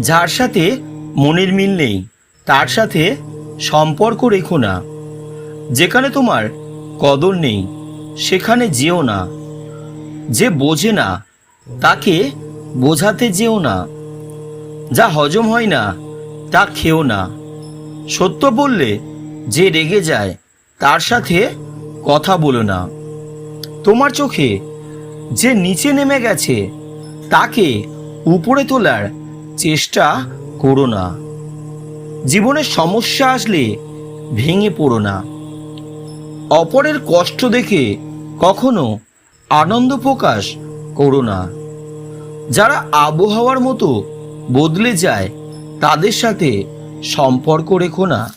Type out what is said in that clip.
যার সাথে মনের মিল নেই, তার সাথে সম্পর্ক রেখো না। যেখানে তোমার কদর নেই, সেখানে যেও না। যে বোঝে না, তাকে বোঝাতে যেও না। যা হজম হয় না, তা খেও না। সত্য বললে যে রেগে যায়, তার সাথে কথা বলো না। তোমার চোখে যে নিচে নেমে গেছে, তাকে উপরে তোলার চেষ্টা করো না। জীবনে সমস্যা আসলে ভেঙে পড়ো না। অপরের কষ্ট দেখে কখনো আনন্দ প্রকাশ করো না। যারা আবহাওয়ার মতো বদলে যায়, তাদের সাথে সম্পর্ক রেখো না।